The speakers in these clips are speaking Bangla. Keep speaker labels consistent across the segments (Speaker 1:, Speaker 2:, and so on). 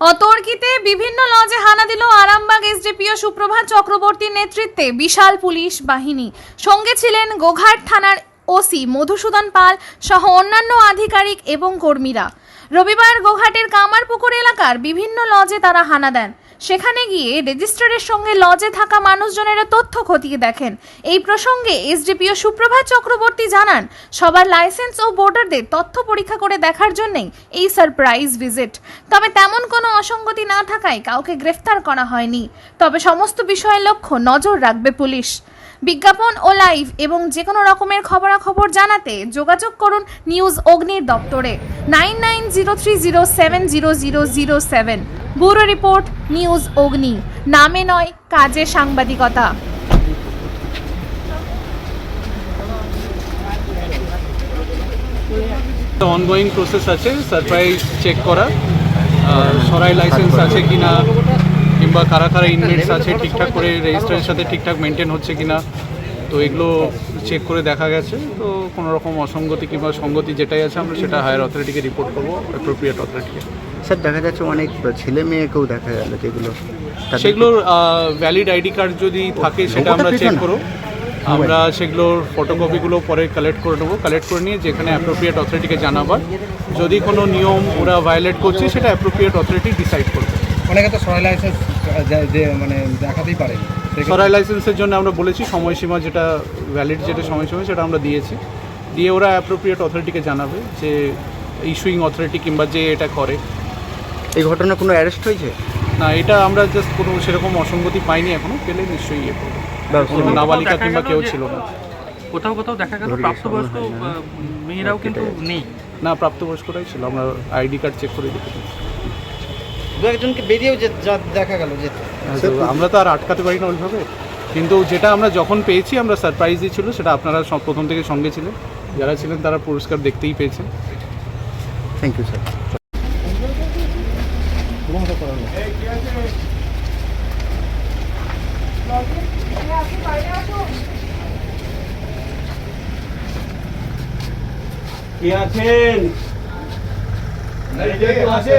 Speaker 1: অতর্কিতে বিভিন্ন লজে হানা দিল আরামবাগ এসডিপিও সুপ্রভাত চক্রবর্তীর নেতৃত্বে বিশাল পুলিশ বাহিনী। সঙ্গে ছিলেন গোঘাট থানার ওসি মধুসূদন পাল সহ অন্যান্য আধিকারিক এবং কর্মীরা। রবিবার গোঘাটের কামারপুকুর এলাকার বিভিন্ন লজে তারা হানা দেন। সেখানে গিয়ে রেজিস্ট্রারের সঙ্গে লজে থাকা মানুষজনেরা তথ্য খতিয়ে দেখেন। এই প্রসঙ্গে এসডিপিও সুপ্রভাত চক্রবর্তী জানান, সবার লাইসেন্স ও বোর্ডারদের তথ্য পরীক্ষা করে দেখার জন্যেই এই সারপ্রাইজ ভিজিট। তবে তেমন কোনো অসঙ্গতি না থাকায় কাউকে গ্রেফতার করা হয়নি। তবে সমস্ত বিষয়ের লক্ষ্য নজর রাখবে পুলিশ। বিজ্ঞাপন ও লাইভ এবং যে কোনো রকমের খবরাখবর জানাতে যোগাযোগ করুন নিউজ অগ্নির দপ্তরে। Nine nine zero three zero seven zero zero zero seven. Bureau report, news Agni. নামে নয়, কাজে সাংবাদিকতা।
Speaker 2: অনগোয়িং প্রসেস আছে সারপ্রাইজ চেক করা। সরাই লাইসেন্স আছে কি না কিংবা কারা কারা ইনমেটস আছে ঠিকঠাক করে রেজিস্ট্রারের সাথে ঠিকঠাক মেনটেন হচ্ছে কি না তো এগুলো চেক করে দেখা গেছে। তো কোনো রকম অসঙ্গতি কিংবা সঙ্গতি যেটাই আছে আমরা সেটা হায়ার অথরিটিকে রিপোর্ট করব অ্যাপ্রোপ্রিয়েট অথরিটিকে
Speaker 3: স্যার দেখা যাচ্ছে অনেক ছেলে মেয়েকেও দেখা গেল যেগুলো
Speaker 2: সেগুলোর ভ্যালিড আইডি কার্ড যদি থাকে সেটা আমরা চেক করো আমরা সেগুলোর ফটোকপিগুলো পরে কালেক্ট করে নেব। কালেক্ট করে নিয়ে যেখানে অ্যাপ্রোপ্রিয়েট অথরিটিকে জানাবার যদি কোনো নিয়ম ওরা ভায়োলেট করছে সেটা অ্যাপ্রোপ্রিয়েট অথরিটি ডিসাইড করবে।
Speaker 4: অনেকে তো সরাই লাইসেন্স যে মানে দেখাতেই পারে।
Speaker 2: সরাই লাইসেন্সের জন্য আমরা বলেছি সময়সীমা যেটা ভ্যালিড যেটা সময়সীমা সেটা আমরা দিয়েছি। দিয়ে ওরা অ্যাপ্রোপ্রিয়েট অথরিটিকে জানাবে যে ইস্যুইং অথরিটি কিংবা যে এটা করে।
Speaker 3: এই ঘটনা কোনো অ্যারেস্ট হয়েছে?
Speaker 2: না এটা আমরা জাস্ট কোনো সেরকম অসঙ্গতি পাইনি এখনও পেলে নিশ্চয়ই ইয়ে করব। কোনো নাবালিকা কিংবা কেউ ছিল না।
Speaker 5: কোথাও কোথাও দেখা গেল প্রাপ্তবয়স্ক মেয়েরাও কিন্তু নেই।
Speaker 2: না প্রাপ্তবয়স্করাই ছিল আমরা আইডি কার্ড চেক করে দেখেছি।
Speaker 4: দু একজনকে বেরিয়েও যে দেখা গেল যে
Speaker 2: আমরা তো আর আটকাতে পারি না ওইভাবে। কিন্তু যেটা আমরা যখন পেয়েছি আমরা সারপ্রাইজই ছিল সেটা আপনারা সব প্রথম থেকে সঙ্গে ছিলেন। যারা ছিলেন তারা পুরস্কার দেখতেই পেয়েছেন।
Speaker 3: থ্যাংক ইউ স্যার
Speaker 2: কে আছেন? আছে?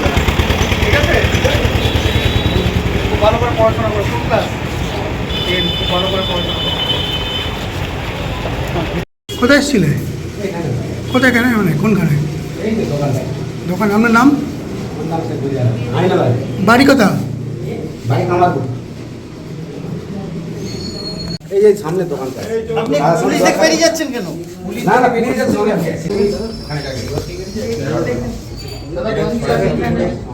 Speaker 4: ভালো করে পড়াশোনা করো কোন ক্লাস টেন ভালো করে পড়াশোনা করো।
Speaker 6: কোথায় এসছিলে? কোথায় কেন? মানে কোনখানে? দোকান আপনার নাম? বাড়ি কথা
Speaker 4: আপনি পুলিশ দেখে বেরিয়ে যাচ্ছেন কেন?